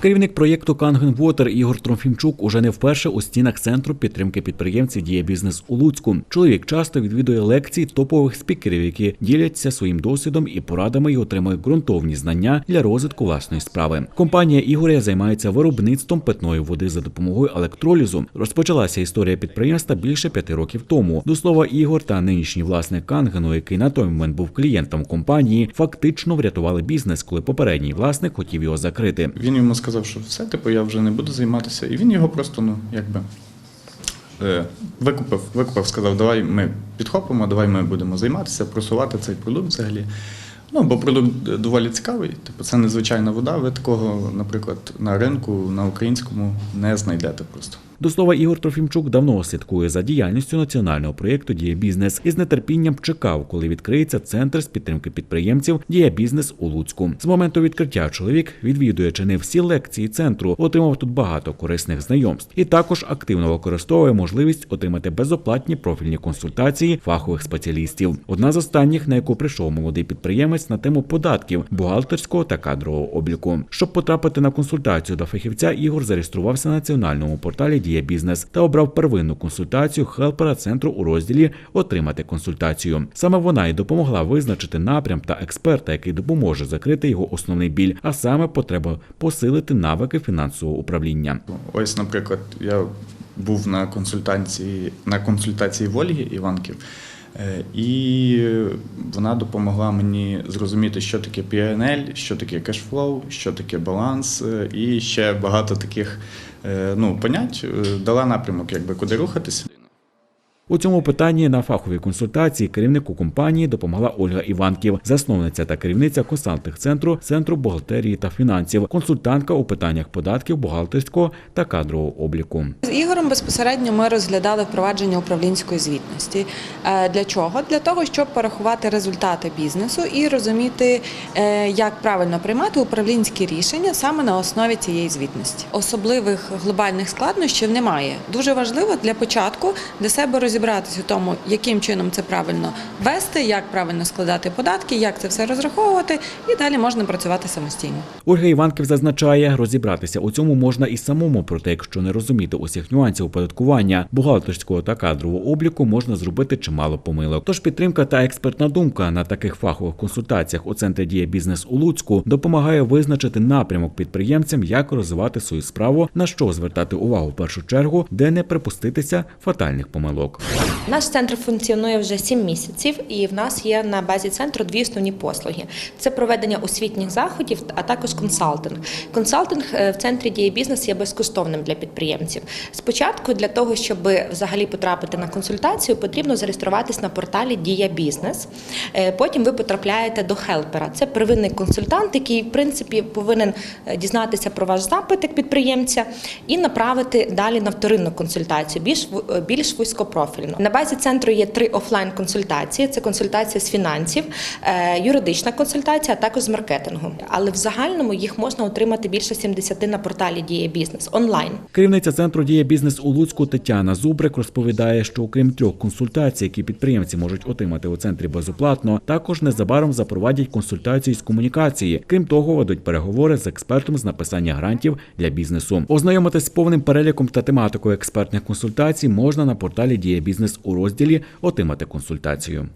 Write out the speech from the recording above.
Керівник проєкту Канген Вотер Ігор Трофімчук уже не вперше у стінах центру підтримки підприємців діє бізнес у Луцьку. Чоловік часто відвідує лекції топових спікерів, які діляться своїм досвідом і порадами і отримує ґрунтовні знання для розвитку власної справи. Компанія Ігоря займається виробництвом питної води за допомогою електролізу. Розпочалася історія підприємства більше п'яти років тому. До слова, Ігор та нинішній власник Кангену, який на той момент був клієнтом компанії, фактично врятували бізнес, коли попередній власник хотів його закрити. Він йому сказав, що все, типу, я вже не буду займатися. І він його просто, ну, якби. е, Викупив, викупив, сказав, давай ми підхопимо, давай ми будемо займатися, просувати цей продукт взагалі. Ну, бо продукт доволі цікавий. Типу, це незвичайна вода. Ви такого, наприклад, на ринку на українському не знайдете просто. До слова, Ігор Трофімчук давно слідкує за діяльністю національного проєкту Дія бізнес і з нетерпінням чекав, коли відкриється центр з підтримки підприємців Дія бізнес у Луцьку. З моменту відкриття чоловік відвідує чи не всі лекції центру, отримав тут багато корисних знайомств і також активно використовує можливість отримати безоплатні профільні консультації фахових спеціалістів. Одна з останніх, на яку прийшов молодий підприємець на тему податків, бухгалтерського та кадрового обліку. Щоб потрапити на консультацію до фахівця, Ігор зареєструвався на національному порталі Дія бізнес та обрав первинну консультацію хелпера центру у розділі Отримати консультацію. Саме вона й допомогла визначити напрям та експерта, який допоможе закрити його основний біль, а саме потреба посилити навики фінансового управління. Ось, наприклад, я був на консультації на консультації в Іванків, е, і вона допомогла мені зрозуміти, що таке PNL, що таке кешфлоу, що таке баланс, е, і ще багато таких е, ну, понять дала напрямок, якби куди рухатися. У цьому питанні на фаховій консультації керівнику компанії допомогла Ольга Іванків, засновниця та керівниця консалтинг центру центру бухгалтерії та фінансів, консультантка у питаннях податків, бухгалтерського та кадрового обліку. З Ігорем безпосередньо ми розглядали впровадження управлінської звітності. Е, Для чого? Для того, щоб порахувати результати бізнесу і розуміти, е, як правильно приймати управлінські рішення саме на основі цієї звітності. Особливих глобальних складнощів немає. Дуже важливо для початку для себе розібратися в тому, яким чином це правильно вести, як правильно складати податки, як це все розраховувати, і далі можна працювати самостійно. Ольга Іванків зазначає, розібратися у цьому можна і самому, проте якщо не розуміти усіх нюансів оподаткування, бухгалтерського та кадрового обліку, можна зробити чимало помилок. Тож підтримка та експертна думка на таких фахових консультаціях у центрі діє бізнес у Луцьку допомагає визначити напрямок підприємцям, як розвивати свою справу, на що звертати увагу в першу чергу, де не припуститися фатальних помилок. Наш центр функціонує вже 7 місяців, і в нас є на базі центру дві основні послуги: це проведення освітніх заходів, а також консалтинг. Консалтинг е, в центрі діє бізнес є безкоштовним для підприємців. Спочатку для того, щоб взагалі потрапити на консультацію, потрібно зареєструватись на порталі Дія Бізнес. Е, Потім ви потрапляєте до хелпера. Це первинний консультант, який в принципі повинен е, дізнатися про ваш запит як підприємця і направити далі на вторинну консультацію, більш більш вузькопрофільну. На базі центру є три офлайн консультації: це консультація з фінансів, е, юридична консультація, а також з маркетингу. Але в загальному їх можна отримати більше 70 на порталі Дія Бізнес онлайн. Керівниця центру діє бізнес у Луцьку Тетяна Зубрик розповідає, що окрім трьох консультацій, які підприємці можуть отримати у центрі безоплатно, також незабаром запровадять консультації з комунікації. Крім того, ведуть переговори з експертом з написання грантів для бізнесу. Ознайомитись з повним переліком та тематикою експертних консультацій можна на порталі Дія бізнес у розділі Отримати консультацію.